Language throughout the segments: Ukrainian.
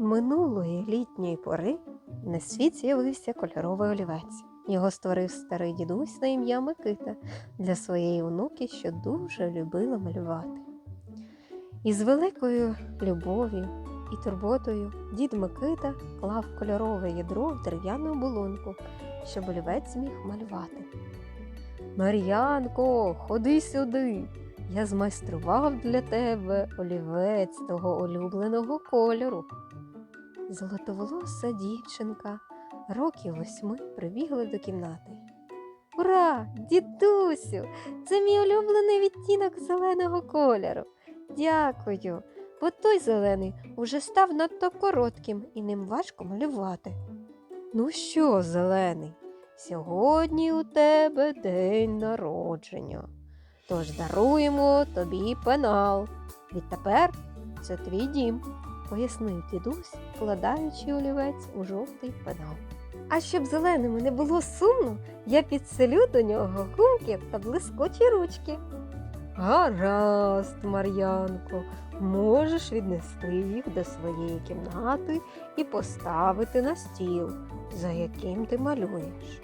Минулої літньої пори на світ з'явився кольоровий олівець. Його створив старий дідусь на ім'я Микита для своєї онуки, що дуже любила малювати. Із великою любов'ю і турботою дід Микита клав кольорове ядро в дерев'яну оболонку, щоб олівець зміг малювати. Мар'янко, ходи сюди. Я змайстрував для тебе олівець того улюбленого кольору. Золотоволоса дівчинка років восьми прибігла до кімнати. Ура, дідусю! Це мій улюблений відтінок зеленого кольору. Дякую, бо той зелений уже став надто коротким і ним важко малювати. Ну що, зелений, сьогодні у тебе день народження. Тож даруємо тобі пенал. Відтепер це твій дім, пояснив дідусь, вкладаючи олівець у жовтий пенал. А щоб зеленими не було сумно, я підселю до нього гумки та блискучі ручки. Гаразд, Мар'янко, можеш віднести їх до своєї кімнати і поставити на стіл, за яким ти малюєш.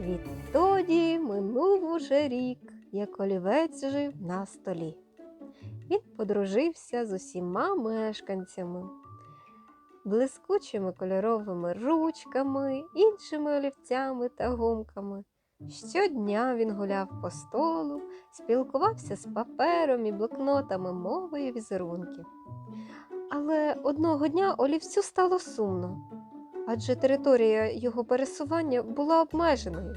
Відтоді минув уже рік, як олівець жив на столі. Він подружився з усіма мешканцями, блискучими кольоровими ручками, іншими олівцями та гумками. Щодня він гуляв по столу, спілкувався з папером і блокнотами мовою візерунків. Але одного дня олівцю стало сумно, адже територія його пересування була обмеженою.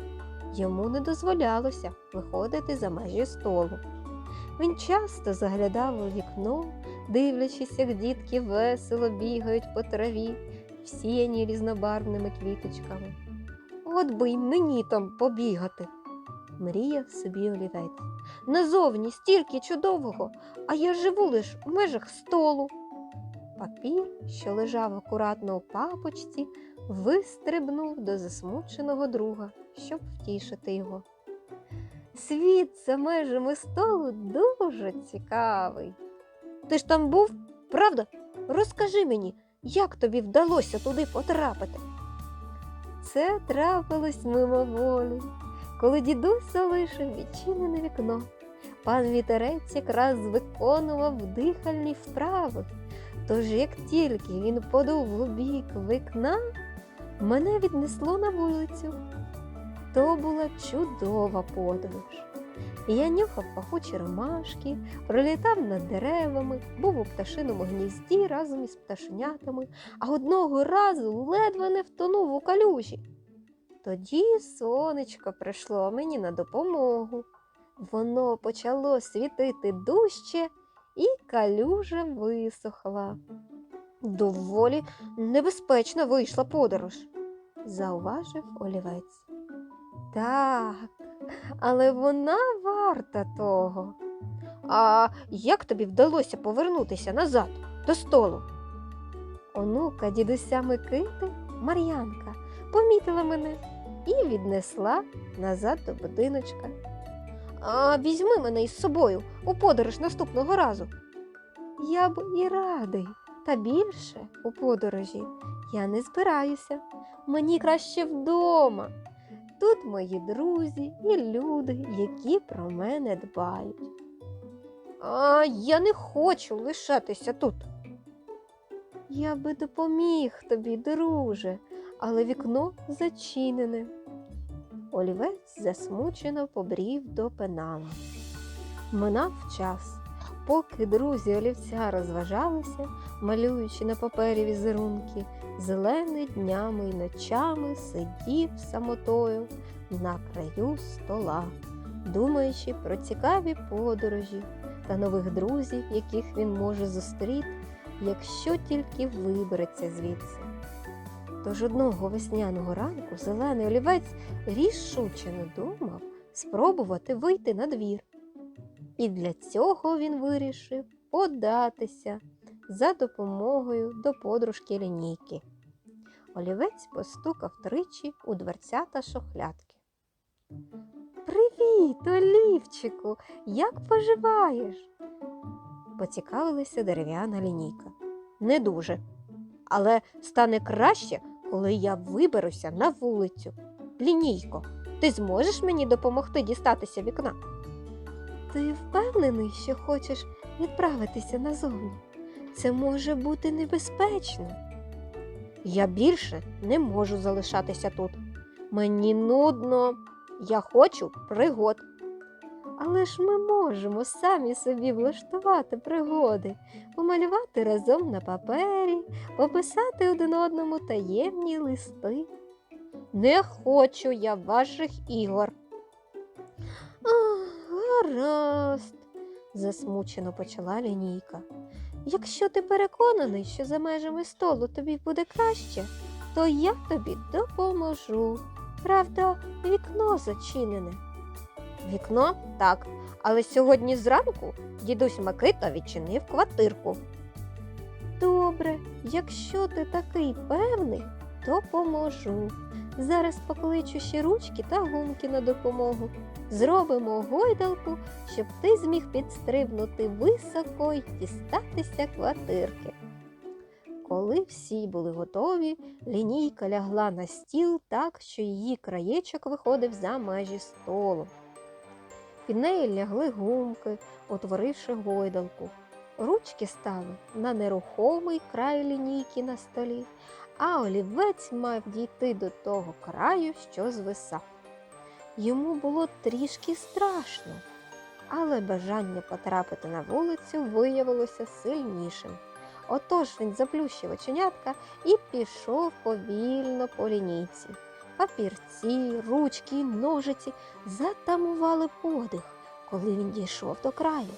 Йому не дозволялося виходити за межі столу. Він часто заглядав у вікно, дивлячись, як дітки весело бігають по траві, всіяні різнобарвними квіточками. От би й мені там побігати, мріяв собі олівець. Назовні стільки чудового, а я живу лише у межах столу. Папір, що лежав акуратно у папочці, вистрибнув до засмученого друга, щоб втішити його. Світ за межами столу дуже цікавий. Ти ж там був, правда? Розкажи мені, як тобі вдалося туди потрапити? Це трапилось мимоволі, коли дідусь залишив відчинене вікно. Пан вітерець якраз виконував дихальні вправи. Тож, як тільки він подув у бік вікна, мене віднесло на вулицю. То була чудова подорож. Я нюхав пахучі ромашки, пролітав над деревами, був у пташиному гнізді разом із пташенятами, а одного разу ледве не втонув у калюжі. Тоді сонечко прийшло мені на допомогу. Воно почало світити дужче, і калюжа висохла. Доволі небезпечна вийшла подорож, зауважив олівець. Так, але вона варта того. А як тобі вдалося повернутися назад до столу? Онука дідуся Микити, Мар'янка, помітила мене і віднесла назад до будиночка. А візьми мене із собою у подорож наступного разу. Я б і радий, та більше у подорожі я не збираюся. Мені краще вдома. Тут мої друзі і люди, які про мене дбають. А я не хочу лишатися тут. Я би допоміг тобі, друже, але вікно зачинене. Олівець засмучено побрів до пенала. Минав час, поки друзі олівця розважалися, малюючи на папері візерунки, зелений днями й ночами сидів самотою на краю стола, думаючи про цікаві подорожі та нових друзів, яких він може зустріти, якщо тільки вибереться звідси. Тож одного весняного ранку зелений олівець рішуче надумав спробувати вийти на двір. І для цього він вирішив податися за допомогою до подружки лінійки. Олівець постукав тричі у дверцята шохлядки. Привіт, Олівчику! Як поживаєш? Поцікавилася дерев'яна лінійка. Не дуже, але стане краще, коли я виберуся на вулицю. Лінійко, ти зможеш мені допомогти дістатися вікна? Ти впевнений, що хочеш відправитися назовні? Це може бути небезпечно. Я більше не можу залишатися тут. Мені нудно. Я хочу пригод. Але ж ми можемо самі собі влаштувати пригоди, помалювати разом на папері, описати один одному таємні листи. Не хочу я ваших ігор. Ах, гаразд, засмучено почала лінійка. Якщо ти переконаний, що за межами столу тобі буде краще, то я тобі допоможу. Правда, вікно зачинене. Вікно так, але сьогодні зранку дідусь Микита відчинив квартирку. Добре, якщо ти такий певний, допоможу. Зараз покличу ще ручки та гумки на допомогу. Зробимо гойдалку, щоб ти зміг підстрибнути високо й дістатися квартирки. Коли всі були готові, лінійка лягла на стіл так, що її краєчок виходив за межі столу. Під неї лягли гумки, утворивши гойдалку. Ручки стали на нерухомий край лінійки на столі, а олівець мав дійти до того краю, що звисав. Йому було трішки страшно, але бажання потрапити на вулицю виявилося сильнішим. Отож він заплющив оченятка і пішов повільно по лінійці. Папірці, ручки й ножиці затамували подих, коли він дійшов до краю.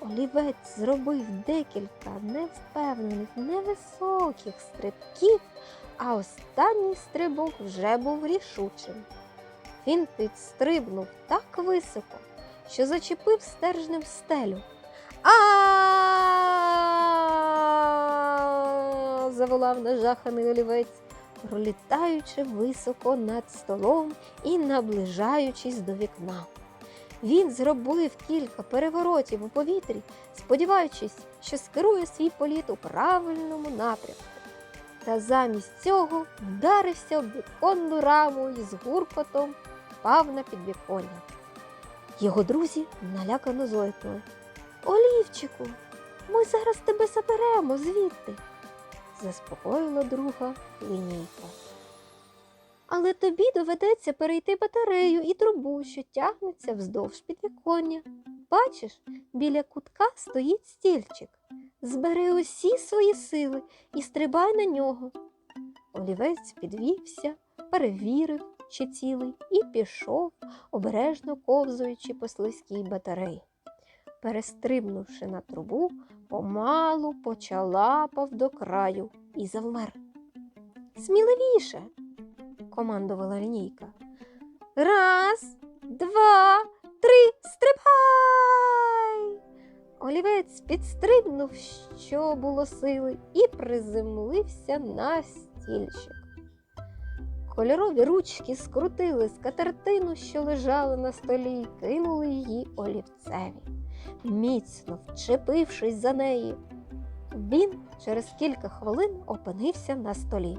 Олівець зробив декілька невпевнених, невисоких стрибків, а останній стрибок вже був рішучим. Він підстрибнув так високо, що зачепив стержнем стелю. А заволав нажаханий олівець, пролітаючи високо над столом і наближаючись до вікна. Він зробив кілька переворотів у повітрі, сподіваючись, що скерує свій політ у правильному напрямку. Та замість цього вдарився в віконну раму і з гуркотом впав на підвіконня. Його друзі налякано зойкнули. Олівчику, ми зараз тебе заберемо звідти, заспокоїла друга лінійка. Але тобі доведеться перейти батарею і трубу, що тягнеться вздовж підвіконня. Бачиш, біля кутка стоїть стільчик. Збери усі свої сили і стрибай на нього. Олівець підвівся, перевірив, чи цілий, і пішов, обережно ковзуючи по слизькій батареї. Перестрибнувши на трубу, помалу почалапав до краю і завмер. Сміливіше, командувала лінійка. Раз, два, три, стрибай! Олівець підстрибнув, що було сили, і приземлився на стільчик. Кольорові ручки скрутили скатертину, що лежала на столі, і кинули її олівцеві. Міцно вчепившись за неї, він через кілька хвилин опинився на столі.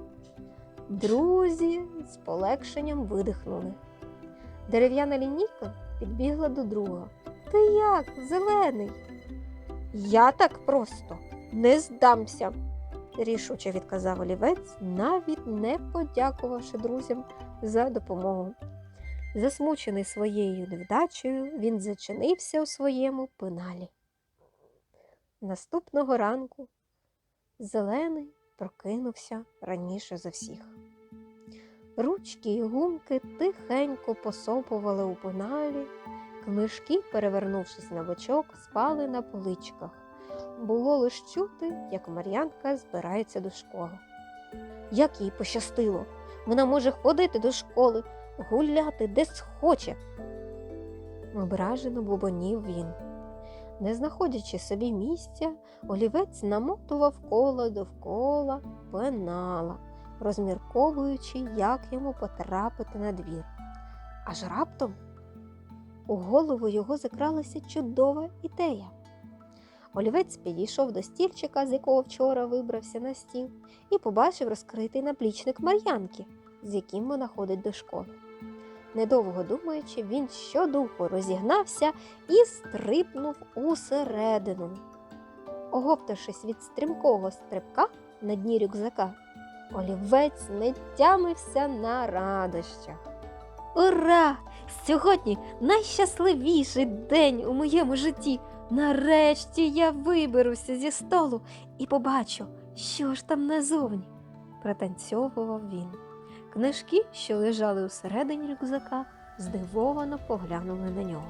Друзі з полегшенням видихнули. Дерев'яна лінійка підбігла до друга. Ти як, зелений? Я так просто не здамся, рішуче відказав олівець, навіть не подякувавши друзям за допомогу. Засмучений своєю невдачею, він зачинився у своєму пеналі. Наступного ранку зелений прокинувся раніше за всіх. Ручки й гумки тихенько посопували у пеналі, книжки, перевернувшись на бочок, спали на поличках. Було лиш чути, як Мар'янка збирається до школи. Як їй пощастило, вона може ходити до школи, гуляти де схоче. Ображено бубонів він. Не знаходячи собі місця, олівець намотував коло довкола пенала, розмірковуючи, як йому потрапити на двір. Аж раптом у голову його закралася чудова ідея. Олівець підійшов до стільчика, з якого вчора вибрався на стіл, і побачив розкритий наплічник Мар'янки, з яким вона ходить до школи. Недовго думаючи, він щодуху розігнався і стрипнув усередину. Оговтавшись від стрімкого стрибка на дні рюкзака, олівець не тямився на радощах. Ура! Сьогодні найщасливіший день у моєму житті. Нарешті я виберуся зі столу і побачу, що ж там назовні. Протанцьовував він. Книжки, що лежали усередині рюкзака, здивовано поглянули на нього.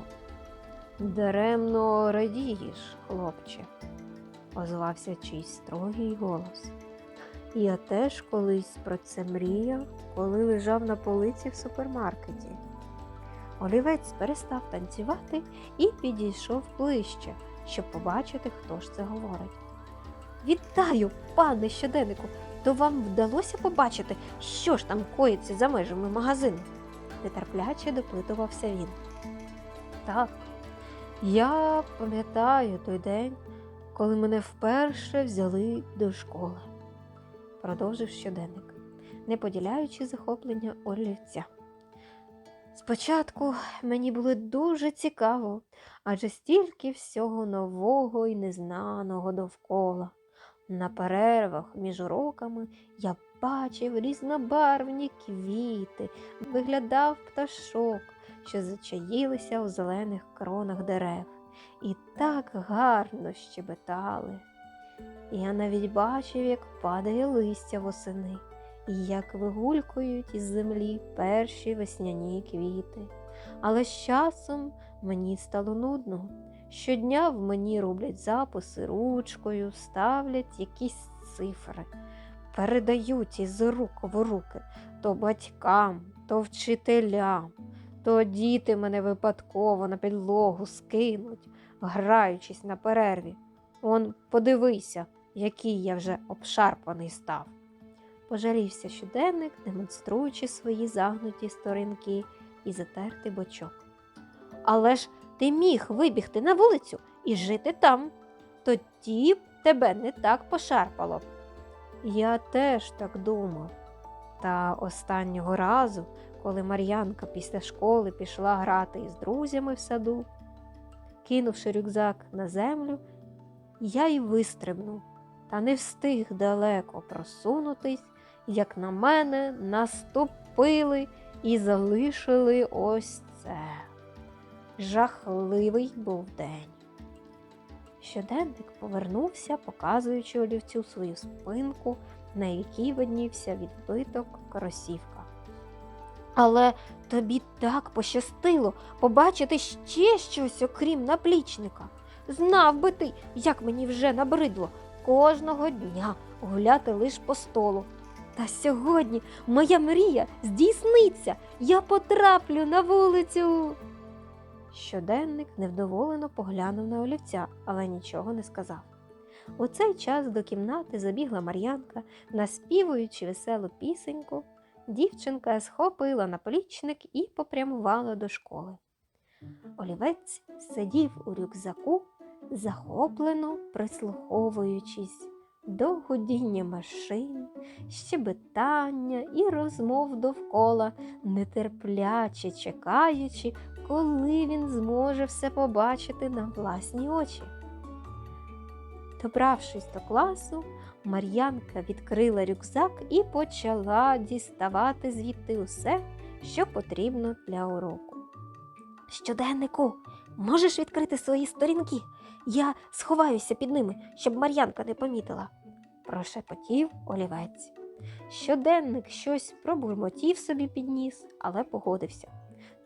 Даремно радієш, хлопче, озвався чийсь строгий голос. Я теж колись про це мріяв, коли лежав на полиці в супермаркеті. Олівець перестав танцювати і підійшов ближче, щоб побачити, хто ж це говорить. Вітаю, пане щоденнику! То вам вдалося побачити, що ж там коїться за межами магазину? нетерпляче допитувався він. Так, я пам'ятаю той день, коли мене вперше взяли до школи, продовжив щоденник, не поділяючи захоплення олівця. Спочатку мені було дуже цікаво, адже стільки всього нового і незнаного довкола. На перервах між уроками я бачив різнобарвні квіти, виглядав пташок, що зачаїлися у зелених кронах дерев, і так гарно щебетали. Я навіть бачив, як падає листя восени, і як вигулькують із землі перші весняні квіти. Але з часом мені стало нудно. Щодня в мені роблять записи ручкою, ставлять якісь цифри, передають із рук в руки то батькам, то вчителям, то діти мене випадково на підлогу скинуть, граючись на перерві. Он подивися, який я вже обшарпаний став. Пожалівся щоденник, демонструючи свої загнуті сторінки і затертий бочок. Але ж ти міг вибігти на вулицю і жити там. Тоді б тебе не так пошарпало. б». Я теж так думав. Та останнього разу, коли Мар'янка після школи пішла грати із друзями в саду, кинувши рюкзак на землю, я й вистрибнув, та не встиг далеко просунутись, як на мене наступили і залишили ось це. Жахливий був день. Щоденник повернувся, показуючи олівцю свою спинку, на якій виднівся відбиток кросівка. Але тобі так пощастило побачити ще щось, окрім наплічника. Знав би ти, як мені вже набридло кожного дня гуляти лиш по столу. Та сьогодні моя мрія здійсниться. Я потраплю на вулицю. Щоденник невдоволено поглянув на олівця, але нічого не сказав. У цей час до кімнати забігла Мар'янка, наспівуючи веселу пісеньку. Дівчинка схопила наплічник і попрямувала до школи. Олівець сидів у рюкзаку, захоплено прислуховуючись до машин, щебетання і розмов довкола, нетерпляче чекаючи, коли він зможе все побачити на власні очі. Добравшись до класу, Мар'янка відкрила рюкзак і почала діставати звідти усе, що потрібно для уроку. Щоденнику, можеш відкрити свої сторінки? Я сховаюся під ними, щоб Мар'янка не помітила, прошепотів олівець. Щоденник щось пробурмотів собі під ніс, але погодився.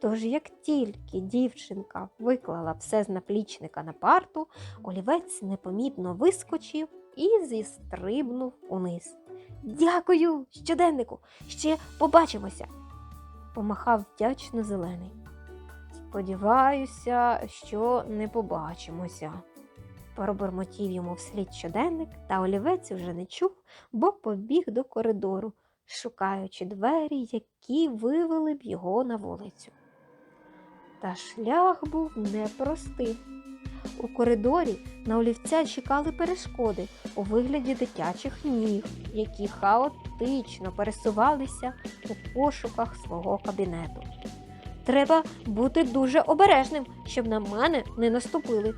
Тож, як тільки дівчинка виклала все з наплічника на парту, олівець непомітно вискочив і зістрибнув униз. Дякую, щоденнику, ще побачимося, помахав вдячно зелений. Сподіваюся, що не побачимося. Пробормотів йому вслід щоденник, та олівець вже не чув, бо побіг до коридору, шукаючи двері, які вивели б його на вулицю. Та шлях був непростий. У коридорі на олівця чекали перешкоди у вигляді дитячих ніг, які хаотично пересувалися у пошуках свого кабінету. Треба бути дуже обережним, щоб на мене не наступили,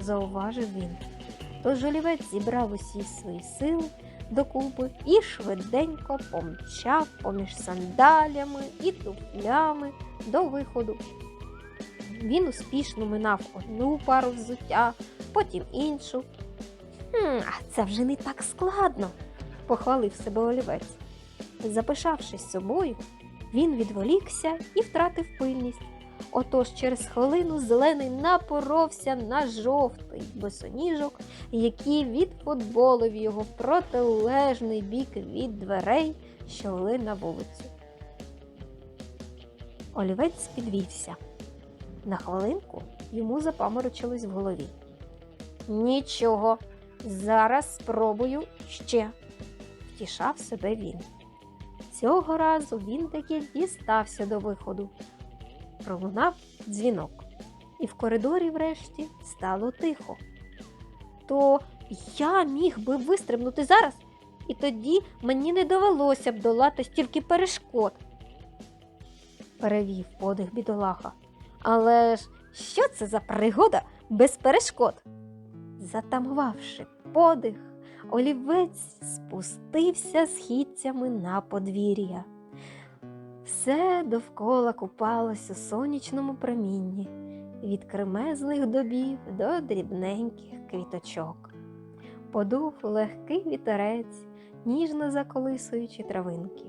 зауважив він. Тож олівець зібрав усі свої сили докупи і швиденько помчав поміж сандалями і туфлями до виходу. Він успішно минав одну пару взуття, потім іншу. «Хм, а це вже не так складно, похвалив себе олівець. Запишавшись собою, він відволікся і втратив пильність. Отож через хвилину зелений напоровся на жовтий босоніжок, який відфутболив його в протилежний бік від дверей, що вели на вулицю. Олівець підвівся. На хвилинку йому запаморочилось в голові. Нічого, зараз спробую ще, втішав себе він. Цього разу він таки дістався до виходу. Пролунав дзвінок, і в коридорі врешті стало тихо. То я міг би вистрибнути зараз, і тоді мені не довелося б долати стільки перешкод. Перевів подих бідолаха. Але ж що це за пригода без перешкод? Затамувавши подих, олівець спустився східцями на подвір'я. Все довкола купалось у сонячному промінні, від кремезних добів до дрібненьких квіточок. Подув легкий вітерець, ніжно заколисуючи травинки.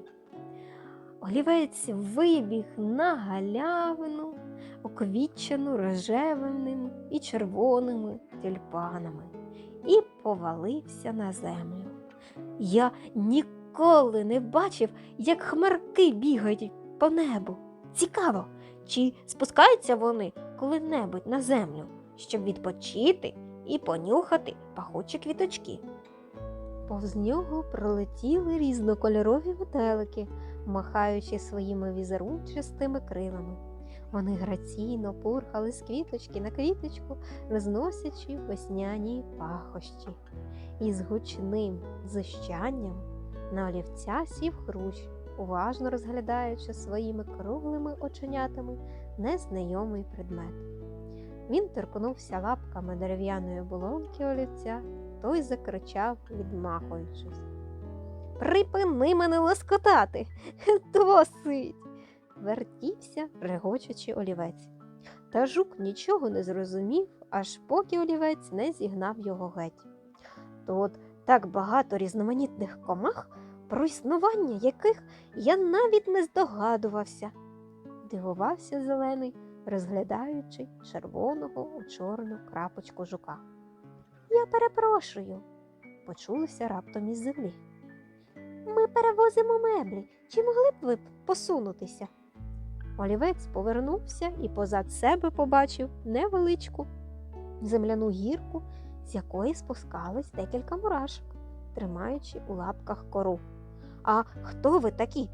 Олівець вибіг на галявину, оквітчену рожевими і червоними тюльпанами, і повалився на землю. Я ніколи не бачив, як хмарки бігають по небу. Цікаво, чи спускаються вони коли-небудь на землю, щоб відпочити і понюхати пахучі квіточки. Повз нього пролетіли різнокольорові метелики, махаючи своїми візерунчастими крилами. Вони граційно пурхали з квіточки на квіточку, розносячи весняні пахощі. І з гучним зищанням на олівця сів хрущ, уважно розглядаючи своїми круглими оченятами незнайомий предмет. Він торкнувся лапками дерев'яної оболонки олівця, той закричав, відмахуючись. Припини мене лоскотати, досить. Вертівся, регочучи олівець. Та жук нічого не зрозумів, аж поки олівець не зігнав його геть. Тут так багато різноманітних комах, про існування яких я навіть не здогадувався, дивувався зелений, розглядаючи червоного у чорну крапочку жука. Я перепрошую, почулося раптом із землі. Ми перевозимо меблі. Чи могли б ви посунутися? Олівець повернувся і позад себе побачив невеличку земляну гірку, з якої спускались декілька мурашок, тримаючи у лапках кору. А хто ви такі?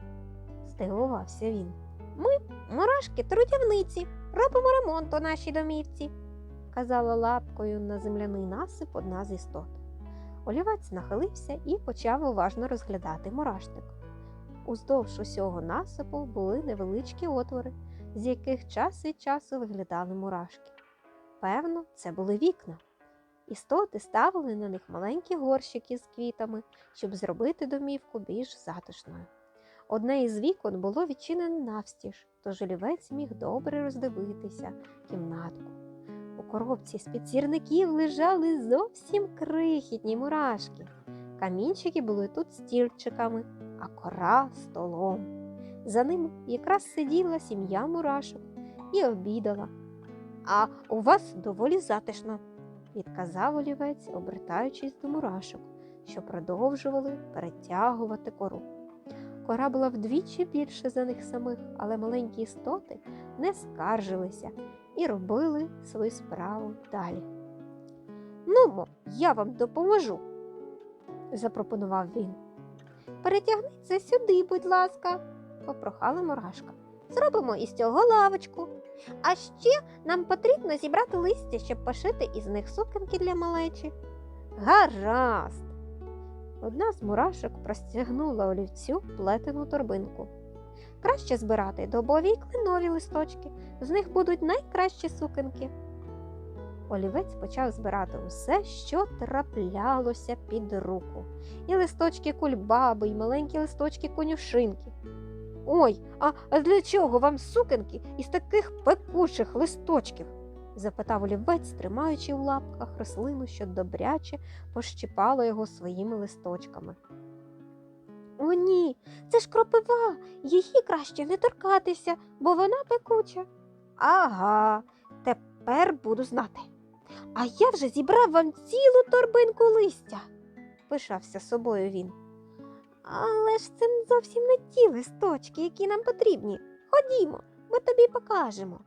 здивувався він. Ми, мурашки, трудівниці, робимо ремонт у нашій домівці, казала лапкою на земляний насип одна з істот. Олівець нахилився і почав уважно розглядати мурашник. Уздовж усього насипу були невеличкі отвори, з яких час від часу виглядали мурашки. Певно, це були вікна. Істоти ставили на них маленькі горщики з квітами, щоб зробити домівку більш затишною. Одне із вікон було відчинене навстіж, тож олівець міг добре роздивитися кімнатку. У коробці з-під сірників лежали зовсім крихітні мурашки. Камінчики були тут стільчиками, а кора столом. За ним якраз сиділа сім'я мурашок і обідала. А у вас доволі затишно, відказав олівець, обертаючись до мурашок, що продовжували перетягувати кору. Кора була вдвічі більше за них самих, але маленькі істоти не скаржилися і робили свою справу далі. Нумо, я вам допоможу, запропонував він. Перетягнися сюди, будь ласка, попрохала мурашка. Зробимо із цього лавочку. А ще нам потрібно зібрати листя, щоб пошити із них сукенки для малечі. Гаразд. Одна з мурашок простягнула олівцю плетену торбинку. Краще збирати добові й кленові листочки, з них будуть найкращі сукенки. Олівець почав збирати усе, що траплялося під руку. І листочки кульбаби, і маленькі листочки конюшинки. Ой, а для чого вам сукенки із таких пекучих листочків? запитав олівець, тримаючи в лапках рослину, що добряче пощипала його своїми листочками. О, ні, це ж кропива, її краще не торкатися, бо вона пекуча. Ага, тепер буду знати. А я вже зібрав вам цілу торбинку листя, пишався собою він. Але ж це зовсім не ті листочки, які нам потрібні. Ходімо, ми тобі покажемо.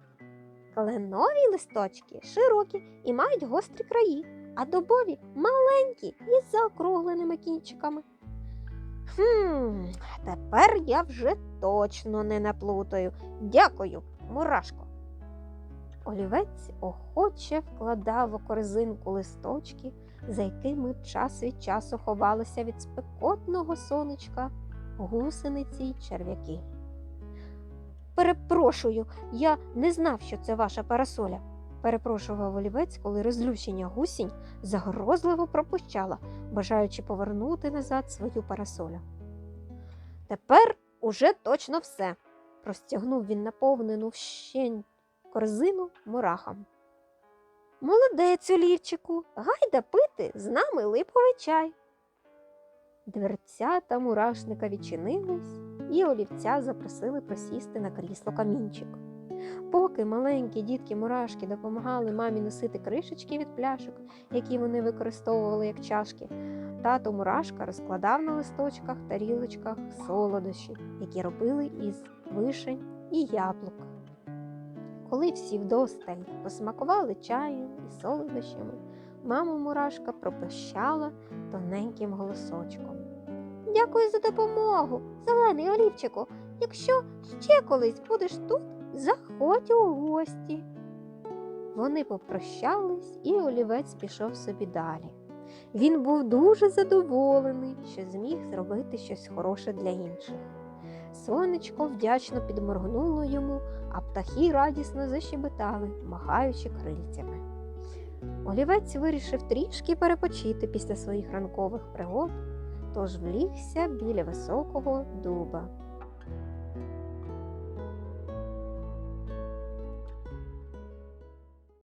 Кленові листочки широкі і мають гострі краї, а дубові маленькі із заокругленими кінчиками. Хм, тепер я вже точно не наплутаю. Дякую, мурашко. Олівець охоче вкладав у корзинку листочки, за якими час від часу ховалися від спекотного сонечка гусениці й черв'яки. Перепрошую, я не знав, що це ваша парасоля, перепрошував олівець, коли розлющення гусінь загрозливо пропущала, бажаючи повернути назад свою парасолю. Тепер уже точно все, простягнув він наповнену вщень корзину мурахам. Молодець, олівчику, гайда пити з нами липовий чай. Дверцята мурашника відчинились, і олівця запросили просісти на крісло камінчик. Поки маленькі дітки мурашки допомагали мамі носити кришечки від пляшок, які вони використовували як чашки, тато мурашка розкладав на листочках тарілочках солодощі, які робили із вишень і яблук. Коли всі вдосталь посмакували чаєм і солодощами, мама мурашка пропищала тоненьким голосочком. Дякую за допомогу, зелений олівчику. Якщо ще колись будеш тут, заходь у гості. Вони попрощались, і олівець пішов собі далі. Він був дуже задоволений, що зміг зробити щось хороше для інших. Сонечко вдячно підморгнуло йому, а птахи радісно защебетали, махаючи крильцями. Олівець вирішив трішки перепочити після своїх ранкових пригод, тож влігся біля високого дуба.